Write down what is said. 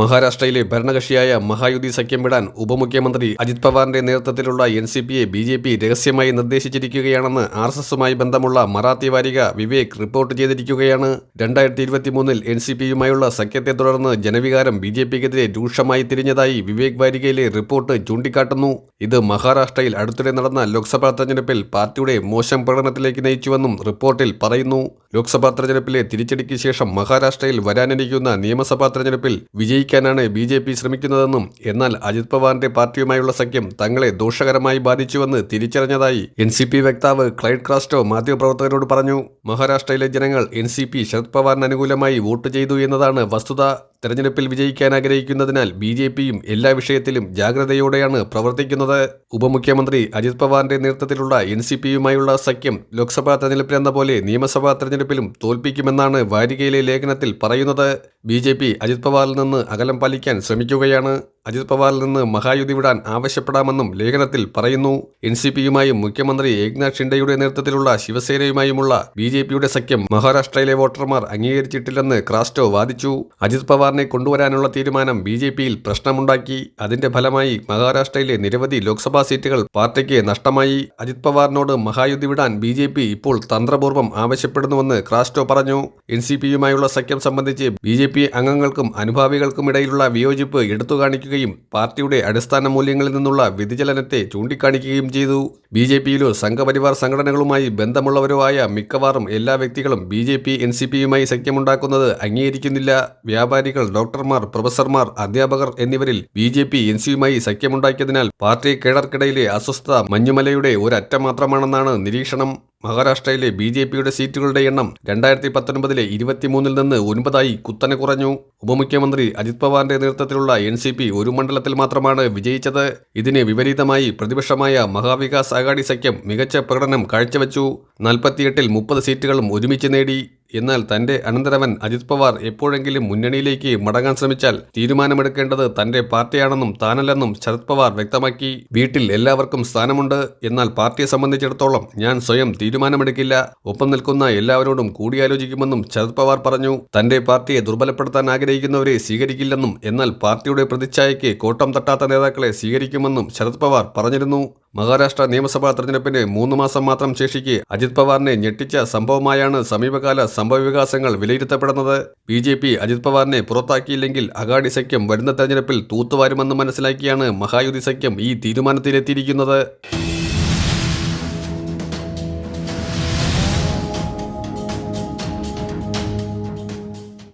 മഹാരാഷ്ട്രയിലെ ഭരണകക്ഷിയായ മഹായുതി സഖ്യം വിടാൻ ഉപമുഖ്യമന്ത്രി അജിത് പവാറിന്റെ നേതൃത്വത്തിലുള്ള എൻ സി പിയെ ബി ജെ പി രഹസ്യമായി നിർദ്ദേശിച്ചിരിക്കുകയാണെന്ന് ആർ എസ് എസുമായി ബന്ധമുള്ള മറാത്തി വാരിക വിവേക് റിപ്പോർട്ട് ചെയ്തിരിക്കുകയാണ്. രണ്ടായിരത്തി ഇരുപത്തിമൂന്നിൽ എൻ സി പിയുമായുള്ള സഖ്യത്തെ തുടർന്ന് ജനവികാരം ബി ജെ പിക്കെതിരെ രൂക്ഷമായി തിരിഞ്ഞതായി വിവേക് വാരികയിലെ റിപ്പോർട്ട് ചൂണ്ടിക്കാട്ടുന്നു. ഇത് മഹാരാഷ്ട്രയിൽ അടുത്തിടെ നടന്ന ലോക്സഭാ തെരഞ്ഞെടുപ്പിൽ പാർട്ടിയുടെ മോശം പ്രകടനത്തിലേക്ക് നയിച്ചുവെന്നും റിപ്പോർട്ടിൽ പറയുന്നു. ലോക്സഭാ തെരഞ്ഞെടുപ്പിലെ തിരിച്ചടിക്ക് ശേഷം മഹാരാഷ്ട്രയിൽ വരാനിരിക്കുന്ന നിയമസഭാ തെരഞ്ഞെടുപ്പിൽ വിജയിക്കാനാണ് ബി ജെ പി ശ്രമിക്കുന്നതെന്നും എന്നാൽ അജിത് പവാറിന്റെ പാർട്ടിയുമായുള്ള സഖ്യം തങ്ങളെ ദോഷകരമായി ബാധിച്ചുവെന്ന് തിരിച്ചറിഞ്ഞതായി എൻ സി പി വക്താവ് ക്ലൈഡ് ക്രാസ്റ്റോ മാധ്യമപ്രവർത്തകരോട് പറഞ്ഞു. മഹാരാഷ്ട്രയിലെ ജനങ്ങൾ എൻ സി പി ശരത് പവാറിന് അനുകൂലമായി വോട്ട് ചെയ്തു എന്നതാണ് വസ്തുത. തെരഞ്ഞെടുപ്പിൽ വിജയിക്കാൻ ആഗ്രഹിക്കുന്നതിനാൽ ബി ജെ പിയും എല്ലാ വിഷയത്തിലും ജാഗ്രതയോടെയാണ് പ്രവർത്തിക്കുന്നത്. ഉപമുഖ്യമന്ത്രി അജിത് പവാറിന്റെ നേതൃത്വത്തിലുള്ള എൻ സി പിയുമായുള്ള സഖ്യം ലോക്സഭാ തെരഞ്ഞെടുപ്പിലെന്ന പോലെ നിയമസഭാ തെരഞ്ഞെടുപ്പിലും തോൽപ്പിക്കുമെന്നാണ് വാരികയിലെ ലേഖനത്തിൽ പറയുന്നത്. ബി ജെ പി അജിത് പവാറിൽ നിന്ന് അകലം പാലിക്കാൻ ശ്രമിക്കുകയാണ്. അജിത് പവാറിൽ നിന്ന് മഹായുതി വിടാൻ ആവശ്യപ്പെടാമെന്നും ലേഖനത്തിൽ പറയുന്നു. എൻ സി പിയുമായും മുഖ്യമന്ത്രി ഏക്നാഥ് ഷിൻഡെയുടെ നേതൃത്വത്തിലുള്ള ശിവസേനയുമായുമുള്ള ബി ജെ പിയുടെ സഖ്യം മഹാരാഷ്ട്രയിലെ വോട്ടർമാർ അംഗീകരിച്ചിട്ടില്ലെന്ന് ക്രാസ്റ്റോ വാദിച്ചു. അജിത് പവാറിനെ കൊണ്ടുവരാനുള്ള തീരുമാനം ബി ജെ പിയിൽ പ്രശ്നമുണ്ടാക്കി. അതിന്റെ ഫലമായി മഹാരാഷ്ട്രയിലെ നിരവധി ലോക്സഭാ സീറ്റുകൾ പാർട്ടിക്ക് നഷ്ടമായി. അജിത് പവാറിനോട് മഹായുതി വിടാൻ ബി ജെ പി ഇപ്പോൾ തന്ത്രപൂർവം ആവശ്യപ്പെടുന്നുവെന്ന് ക്രാസ്റ്റോ പറഞ്ഞു. എൻ സി പിയുമായുള്ള സഖ്യം സംബന്ധിച്ച് ബി ജെ പി അംഗങ്ങൾക്കും അനുഭാവികൾക്കും ഇടയിലുള്ള വിയോജിപ്പ് എടുത്തുകാണിക്കുകയും പാർട്ടിയുടെ അടിസ്ഥാന മൂല്യങ്ങളിൽ നിന്നുള്ള വ്യതിചലനത്തെ ചൂണ്ടിക്കാണിക്കുകയും ചെയ്തു. ബി ജെ പിയിലോ സംഘപരിവാർ സംഘടനകളുമായി ബന്ധമുള്ളവരോ ആയ മിക്കവാറും എല്ലാ വ്യക്തികളും B J P N C പിയുമായി സഖ്യമുണ്ടാക്കുന്നത് അംഗീകരിക്കുന്നില്ല. വ്യാപാരികൾ ഡോക്ടർമാർ പ്രൊഫസർമാർ അധ്യാപകർ എന്നിവരിൽ ബി ജെ പി എൻ സിയുമായി സഖ്യമുണ്ടാക്കിയതിനാൽ പാർട്ടി കേഡർക്കിടയിലെ അസ്വസ്ഥത മഞ്ഞുമലയുടെ ഒരറ്റം മാത്രമാണെന്നാണ് നിരീക്ഷണം. മഹാരാഷ്ട്രയിലെ ബി ജെ പിയുടെ സീറ്റുകളുടെ എണ്ണം രണ്ടായിരത്തി പത്തൊൻപതിലെ ഇരുപത്തിമൂന്നിൽ നിന്ന് ഒൻപതായി കുത്തനെ കുറഞ്ഞു. ഉപമുഖ്യമന്ത്രി അജിത് പവാറിന്റെ നേതൃത്വത്തിലുള്ള എൻ സി പി ഒരു മണ്ഡലത്തിൽ മാത്രമാണ് വിജയിച്ചത്. ഇതിന് വിപരീതമായി പ്രതിപക്ഷമായ മഹാവികാസ് അഘാടി സഖ്യം മികച്ച പ്രകടനം കാഴ്ചവെച്ചു. നാൽപ്പത്തിയെട്ടിൽ മുപ്പത് സീറ്റുകളും ഒരുമിച്ച് നേടി. എന്നാൽ തന്റെ അനന്തരവൻ അജിത് പവാർ എപ്പോഴെങ്കിലും മുന്നണിയിലേക്ക് മടങ്ങാൻ ശ്രമിച്ചാൽ തീരുമാനമെടുക്കേണ്ടത് തന്റെ പാർട്ടിയാണെന്നും താനല്ലെന്നും ശരത് പവാർ വ്യക്തമാക്കി. വീട്ടിൽ എല്ലാവർക്കും സ്ഥാനമുണ്ട്. എന്നാൽ പാർട്ടിയെ സംബന്ധിച്ചിടത്തോളം ഞാൻ സ്വയം തീരുമാനമെടുക്കില്ല. ഒപ്പം നിൽക്കുന്ന എല്ലാവരോടും കൂടിയാലോചിക്കുമെന്നും ശരത് പവാർ പറഞ്ഞു. തന്റെ പാർട്ടിയെ ദുർബലപ്പെടുത്താൻ ആഗ്രഹിക്കുന്നവരെ സ്വീകരിക്കില്ലെന്നും എന്നാൽ പാർട്ടിയുടെ പ്രതിച്ഛായയ്ക്ക് കോട്ടം തട്ടാത്ത നേതാക്കളെ സ്വീകരിക്കുമെന്നും ശരത് പവാർ പറഞ്ഞിരുന്നു. മഹാരാഷ്ട്ര നിയമസഭാ തെരഞ്ഞെടുപ്പിന് മൂന്ന് മാസം മാത്രം ശേഷിക്കെ അജിത് പവാറിനെ ഞെട്ടിച്ച സംഭവമായാണ് സമീപകാല സംഭവവികാസങ്ങൾ വിലയിരുത്തപ്പെടുന്നത്. ബി ജെ പി അജിത് പവാറിനെ പുറത്താക്കിയില്ലെങ്കിൽ അഗാഡി സഖ്യം വരുന്ന തെരഞ്ഞെടുപ്പിൽ തൂത്തുവാരുമെന്ന് മനസ്സിലാക്കിയാണ് മഹായുതി സഖ്യം ഈ തീരുമാനത്തിലെത്തിയിരിക്കുന്നത്.